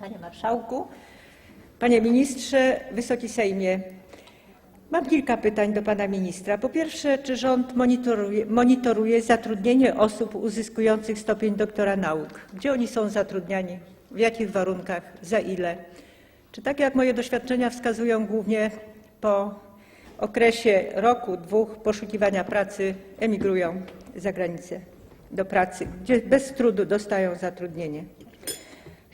Panie Marszałku, Panie Ministrze, Wysoki Sejmie. Mam kilka pytań do Pana Ministra. Po pierwsze, czy rząd monitoruje, monitoruje zatrudnienie osób uzyskujących stopień doktora nauk? Gdzie oni są zatrudniani? W jakich warunkach? Za ile? Czy tak jak moje doświadczenia wskazują, głównie po okresie roku, dwóch poszukiwania pracy emigrują za granicę do pracy, gdzie bez trudu dostają zatrudnienie?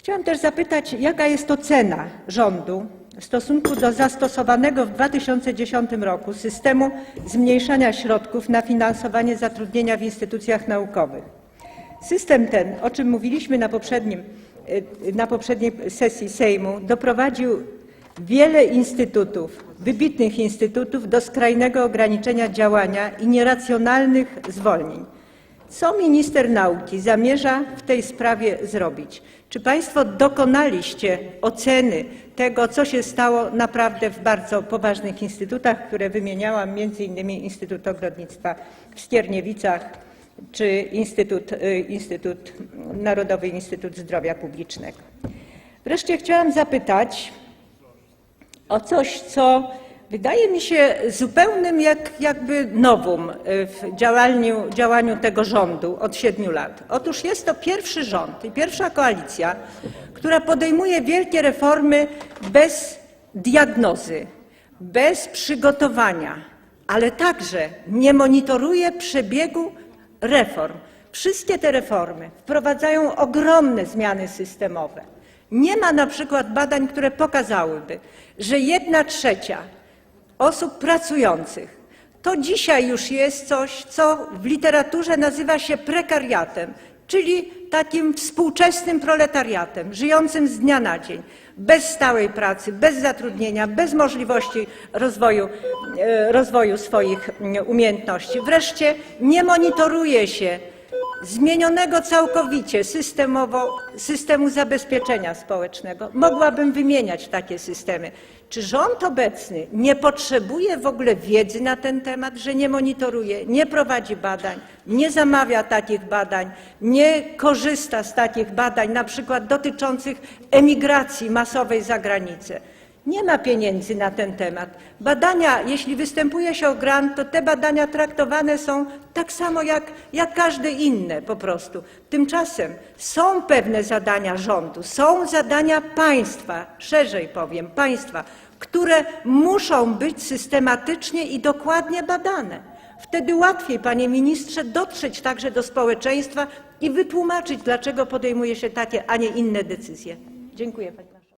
Chciałam też zapytać, jaka jest ocena rządu w stosunku do zastosowanego w 2010 roku systemu zmniejszania środków na finansowanie zatrudnienia w instytucjach naukowych. System ten, o czym mówiliśmy na, poprzednim, y, na poprzedniej sesji Sejmu, doprowadził wiele instytutów, wybitnych instytutów do skrajnego ograniczenia działania i nieracjonalnych zwolnień. Co minister nauki zamierza w tej sprawie zrobić? Czy Państwo dokonaliście oceny tego, co się stało naprawdę w bardzo poważnych instytutach, które wymieniałam, między innymi Instytut Ogrodnictwa w Skierniewicach czy Instytut, y, Instytut Narodowy Instytut Zdrowia Publicznego? Wreszcie chciałam zapytać o coś, co wydaje mi się zupełnym jak, jakby nowum y, w działaniu, działaniu tego rządu od siedmiu lat. Otóż jest to pierwszy rząd i pierwsza koalicja, która podejmuje wielkie reformy bez diagnozy, bez przygotowania, ale także nie monitoruje przebiegu reform. Wszystkie te reformy wprowadzają ogromne zmiany systemowe. Nie ma na przykład badań, które pokazałyby, że jedna trzecia osób pracujących to dzisiaj już jest coś, co w literaturze nazywa się prekariatem, czyli takim współczesnym proletariatem, żyjącym z dnia na dzień, bez stałej pracy, bez zatrudnienia, bez możliwości rozwoju, e, rozwoju swoich mm, umiejętności. Wreszcie nie monitoruje się zmienionego całkowicie systemowo systemu zabezpieczenia społecznego. Mogłabym wymieniać takie systemy. Czy rząd obecny nie potrzebuje w ogóle wiedzy na ten temat, że nie monitoruje, nie prowadzi badań, nie zamawia takich badań, nie korzysta z takich badań, na przykład dotyczących emigracji masowej za granicę? Nie ma pieniędzy na ten temat. Badania, jeśli występuje się o grant, to te badania traktowane są tak samo jak, jak każde inne po prostu. Tymczasem są pewne zadania rządu, są zadania państwa, szerzej powiem, państwa, które muszą być systematycznie i dokładnie badane. Wtedy łatwiej, panie ministrze, dotrzeć także do społeczeństwa i wytłumaczyć, dlaczego podejmuje się takie, a nie inne decyzje. Dziękuję pani.